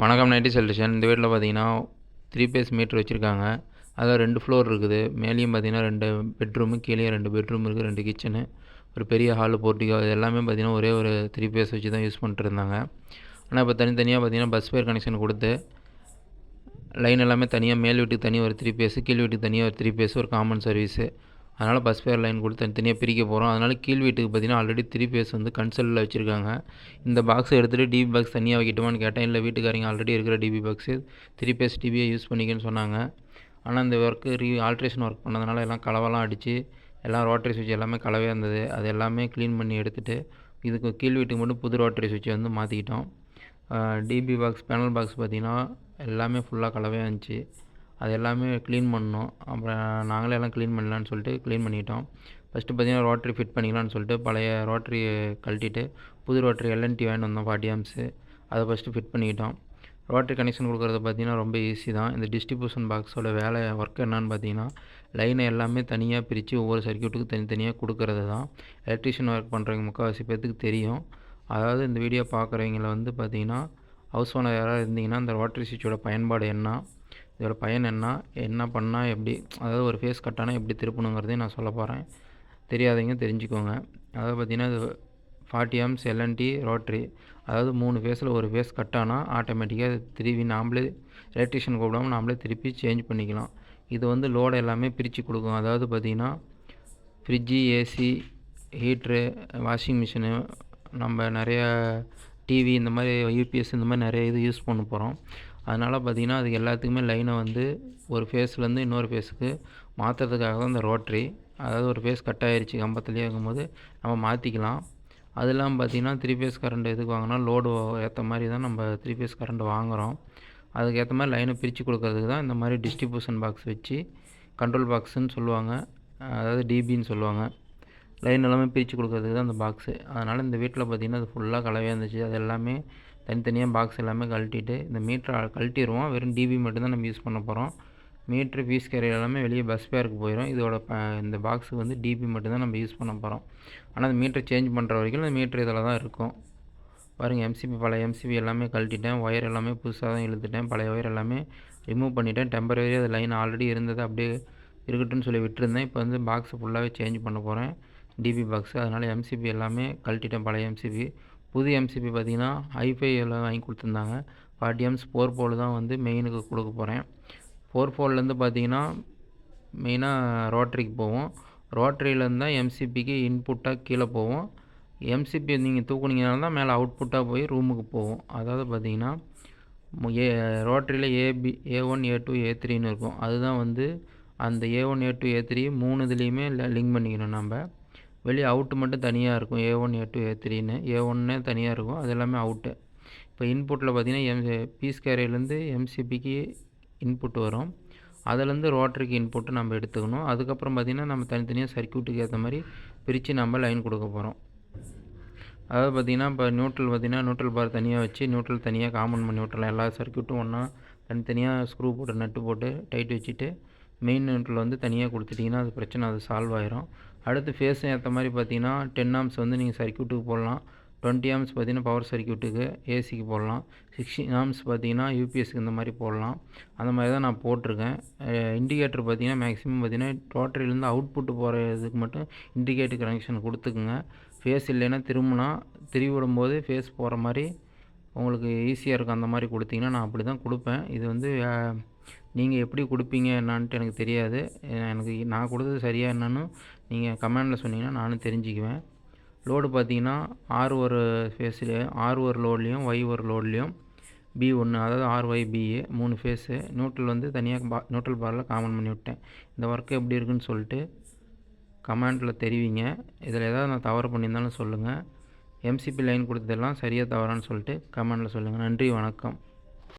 வணக்கம் ninety solution. இந்த வீட்டில் பார்த்தீங்கன்னா த்ரீ பேஸ் மீட்ரு வச்சுருக்காங்க. அதில் ரெண்டு ஃப்ளோர் இருக்குது. மேலேயும் பார்த்தீங்கன்னா ரெண்டு பெட்ரூமு கீழே ரெண்டு பெட்ரூம் இருக்குது ரெண்டு கிச்சனு ஒரு பெரிய ஹாலு போர்ட்டிகோ இது எல்லாமே பார்த்திங்கன்னா ஒரே ஒரு த்ரீ பேஸ் வச்சு தான் யூஸ் பண்ணிட்டு இருந்தாங்க ஆனால் இப்போ தனித்தனியாக பார்த்தீங்கன்னா பஸ் ஃபேர் கனெக்ஷன் கொடுத்து லைன் எல்லாமே தனியாக மேல் வீட்டுக்கு தனியாக ஒரு த்ரீ பேஸு கீழ் வீட்டுக்கு தனியாக ஒரு த்ரீ பேஸு ஒரு காமன் சர்வீஸு அதனால் பஸ் ஃபேர் லைன் கொடுத்து தனித்தனியாக பிரிக்க போகிறோம் அதனால் கீழ் வீட்டுக்கு பார்த்தீங்கன்னா ஆல்ரெடி த்ரீ பேஸ் வந்து கன்சல்ட்டில் வச்சுருக்காங்க. இந்த பாக்ஸை எடுத்துகிட்டு டிபி பாக்ஸ் தனியாக வைக்கட்டுமான்னு கேட்டேன். இல்லை வீட்டுக்காரங்க ஆல்ரெடி இருக்கிற D B box three phase டிபியை use பண்ணிக்கன்னு சொன்னாங்க. ஆனால் இந்த ஒர்க்கு ரீ ஆல்ட்ரேஷன் ஒர்க் பண்ணதுனால எல்லாம் கலவெல்லாம் அடித்து எல்லாம் ரோட்டரி சுவிட்ச் எல்லாமே கலவையாக இருந்தது. அது எல்லாமே க்ளீன் பண்ணி எடுத்துகிட்டு இதுக்கு கீழ் வீட்டுக்கு மட்டும் புது ரோட்டரி சுவிட்சை வந்து மாற்றிக்கிட்டோம் D B box panel box பார்த்திங்கன்னா எல்லாமே ஃபுல்லாக கலவையாக இருந்துச்சு. அது எல்லாமே க்ளீன் பண்ணோம் அப்புறம் நாங்களே எல்லாம் க்ளீன் பண்ணலான்னு சொல்லிட்டு க்ளீன் பண்ணிட்டோம். ஃபஸ்ட்டு பார்த்திங்கன்னா ரோட்ரி ஃபிட் பண்ணிக்கலான்னு சொல்லிட்டு பழைய ரோட்ரி கழட்டிட்டு புது ரோட்ரி எல்என்டி வேன் வந்தோம் ஃபார்ட்டி ஆம்ஸு அதை ஃபஸ்ட்டு ஃபிட் பண்ணிக்கிட்டோம். ரோட்ரி கனெக்ஷன் கொடுக்குறது பார்த்திங்கன்னா ரொம்ப ஈஸி தான். இந்த டிஸ்ட்ரிபியூஷன் பாக்ஸோட வேலை ஒர்க் என்னன்னு பார்த்தீங்கன்னா லைனை எல்லாமே தனியாக பிரித்து ஒவ்வொரு சர்க்கியூட்டுக்கு தனித்தனியாக கொடுக்கறது தான். எலக்ட்ரிஷியன் ஒர்க் பண்ணுறவங்க முக்கால்வாசி பேர்த்துக்கு தெரியும். அதாவது இந்த வீடியோ பார்க்குறவங்கள வந்து பார்த்திங்கன்னா ஹவுஸ் ஓனர் யாராவது இருந்தீங்கன்னா அந்த ரோட்ரி சுவிட்சோட பயன்பாடு என்ன? இதோட பயன் என்ன? என்ன பண்ணால் எப்படி? அதாவது ஒரு ஃபேஸ் கட்டானா எப்படி திருப்பணுங்கிறதையும் நான் சொல்ல போகிறேன் தெரியாதவங்க தெரிஞ்சுக்கோங்க. அதாவது பார்த்திங்கன்னா இது ஃபார்ட்டி ஆம்ஸ் எல்என்டி ரோட்ரி அதாவது மூணு ஃபேஸில் ஒரு ஃபேஸ் கட் ஆனால் ஆட்டோமேட்டிக்காக திருப்பி நாம்ளே எலக்ட்ரிஷியன் கூப்பிடாமல் நாமளே திருப்பி சேஞ்ச் பண்ணிக்கலாம். இது வந்து லோடு எல்லாமே பிரித்து கொடுக்கும். அதாவது பார்த்திங்கன்னா fridge AC heater washing machine நம்ம நிறைய டிவி இந்த மாதிரி யூபிஎஸ் இந்த மாதிரி நிறைய இது யூஸ் பண்ண போகிறோம் அதனால் பார்த்திங்கன்னா அதுக்கு எல்லாத்துக்குமே லைனை வந்து ஒரு ஃபேஸ்லேருந்து இன்னொரு ஃபேஸுக்கு மாற்றுறதுக்காக தான் இந்த ரோட்ரி அதாவது ஒரு ஃபேஸ் கட் ஆகிருச்சு கம்பத்துலேயே இருக்கும்போது நம்ம மாற்றிக்கலாம் அது இல்லாமல் பார்த்திங்கன்னா த்ரீ ஃபேஸ் கரண்ட் எதுக்கு வாங்கினா லோடு ஏற்ற மாதிரி தான் நம்ம த்ரீ ஃபேஸ் கரண்ட் வாங்குகிறோம் அதுக்கேற்ற மாதிரி லைனை பிரித்து கொடுக்கறதுக்கு தான் இந்த மாதிரி டிஸ்ட்ரிபியூஷன் பாக்ஸ் வச்சு கண்ட்ரோல் பாக்ஸுன்னு சொல்லுவாங்க. அதாவது டிபின்னு சொல்லுவாங்க. லைன் எல்லாமே பிரித்து கொடுக்கறதுக்கு தான் அந்த பாக்ஸு அதனால் இந்த வீட்டில் பார்த்திங்கன்னா அது ஃபுல்லாக கலவையாக இருந்துச்சு. அது எல்லாமே தனித்தனியாக பாக்ஸ் எல்லாமே கழட்டிட்டு இந்த மீட்டரை கழட்டிடுவோம் வெறும் டிபி மட்டும்தான் நம்ம யூஸ் பண்ண போகிறோம் மீட்ரு ஃபீஸ் கேரியர் எல்லாமே வெளியே பஸ் பேருக்கு போயிடும் இதோட இந்த பாக்ஸுக்கு வந்து டிபி மட்டும்தான் நம்ம யூஸ் பண்ண போகிறோம் ஆனால் அந்த மீட்ரு சேஞ்ச் பண்ணுற வரைக்கும் அந்த மீட்ரு இதில் தான் இருக்கும். பாருங்கள் எம்சிபி பழைய எம்சிபி எல்லாமே கழட்டிட்டேன். ஒயர் எல்லாமே புதுசாக தான் இழுத்துட்டேன். பழைய ஒயர் எல்லாமே ரிமூவ் பண்ணிட்டேன். டெம்பரரி அது லைன் ஆல்ரெடி இருந்தது. அப்படியே இருக்கட்டும்னு சொல்லி விட்டுருந்தேன். இப்போ வந்து பாக்ஸை ஃபுல்லாகவே சேஞ்ச் பண்ண போகிறேன் டிபி பாக்ஸு அதனால் எம்சிபி எல்லாமே கழட்டிட்டேன் பழைய எம்சிபி புது எம்சிபி பார்த்திங்கன்னா ஹைஃபை எல்லாம் வாங்கி கொடுத்துருந்தாங்க. ஃபார்ட்டி எம்ஸ் ஃபோர் போல் தான் வந்து மெயினுக்கு கொடுக்க போகிறேன் ஃபோர் போல்லேருந்து பார்த்தீங்கன்னா மெயினாக ரோட்ரிக்கு போவோம். ரோட்ரியிலேருந்து தான் எம்சிபிக்கு இன்புட்டாக கீழே போவோம். எம்சிபி நீங்கள் தூக்குனீங்கனால தான் மேலே அவுட்புட்டாக போய் ரூமுக்கு போகும் அதாவது பார்த்தீங்கன்னா ஏ ரோட்ரியில் A B A one A two A த்ரீன்னு இருக்கும். அதுதான் வந்து அந்த A one A two A three மூணு இதுலேயுமே லிங்க் பண்ணிக்கணும் நம்ம. வெளியே அவுட்டு மட்டும் தனியாக இருக்கும். ஏ ஒன் ஏ டூ ஏ த்ரீன்னு ஏ ஒன்னே தனியாக இருக்கும். அது எல்லாமே அவுட்டு இப்போ இன்புட்டில் பார்த்தீங்கன்னா எம் பீஸ் கேரியர்லேருந்து எம்சிபிக்கு இன்புட் வரும். அதுலேருந்து ரோட்டருக்கு இன்புட்டு நம்ம எடுத்துக்கணும். அதுக்கப்புறம் பார்த்திங்கன்னா நம்ம தனித்தனியாக சர்க்கியூட்டுக்கு ஏற்ற மாதிரி பிரித்து நம்ம லைன் கொடுக்க போகிறோம் அதாவது பார்த்திங்கன்னா இப்போ நியூட்ரல் பார்த்திங்கன்னா நியூட்ரல் பார் தனியாக வச்சு நியூட்ரல் தனியாக காமன் பண்ணி விட்றலாம் எல்லா சர்க்கியூட்டும் ஒன்றா தனித்தனியாக ஸ்க்ரூ போட்டு நட்டு போட்டு டைட் வச்சுட்டு மெயின் நோட்டில் வந்து தனியாக கொடுத்துட்டிங்கன்னா அது பிரச்சனை அது சால்வ் ஆயிரும். அடுத்து ஃபேஸும் ஏற்ற மாதிரி பார்த்தீங்கன்னா டென் ஆம்ஸ் வந்து நீங்கள் சர்க்கியூட்டுக்கு போடலாம். டுவெண்ட்டி ஆம்ஸ் பார்த்தீங்கன்னா பவர் சர்க்கியூட்டுக்கு ஏசிக்கு போடலாம். சிக்ஸ்டி ஆம்ஸ் பார்த்தீங்கன்னா யூபிஎஸ்க்கு இந்த மாதிரி போடலாம். அந்த மாதிரி தான் நான் போட்டிருக்கேன். இண்டிகேட்டர் பார்த்தீங்கன்னா மேக்ஸிமம் பார்த்தீங்கன்னா டோட்டரிலேருந்து அவுட்புட்டு போகிறதுக்கு மட்டும் இண்டிகேட்டர் கனெக்ஷன் கொடுத்துக்குங்க. ஃபேஸ் இல்லைன்னா திரும்பினா திரும்பி விடும்போது ஃபேஸ் போகிற மாதிரி உங்களுக்கு ஈஸியாக இருக்கும். அந்த மாதிரி கொடுத்தீங்கன்னா நான் அப்படி தான் கொடுப்பேன். இது வந்து நீங்கள் எப்படி கொடுப்பீங்க என்னான்ட்டு எனக்கு தெரியாது. எனக்கு நான் கொடுத்தது சரியாக என்னன்னு நீங்கள் கமெண்டில் சொன்னீங்கன்னா நானும் தெரிஞ்சுக்குவேன். லோடு பார்த்தீங்கன்னா ஆறு ஒரு ஃபேஸ்லேயும் ஆறு ஒரு லோட்லேயும் ஒய் ஒரு லோட்லேயும் பி ஒன்று அதாவது ஆர் ஒய் பிஏ மூணு ஃபேஸு நியூட்ரல் வந்து தனியாக பா நியூட்ரல் பாரில் காமன் பண்ணி விட்டேன். இந்த ஒர்க்கு எப்படி இருக்குன்னு சொல்லிட்டு கமெண்ட்டில் தெரிவிங்க. இதில் ஏதாவது நான் தவறு பண்ணியிருந்தாலும் சொல்லுங்கள் எம்சிபி லைன் கொடுத்ததெல்லாம் சரியாக தவறான்னு சொல்லிட்டு கமெண்டில் சொல்லுங்கள் நன்றி வணக்கம்.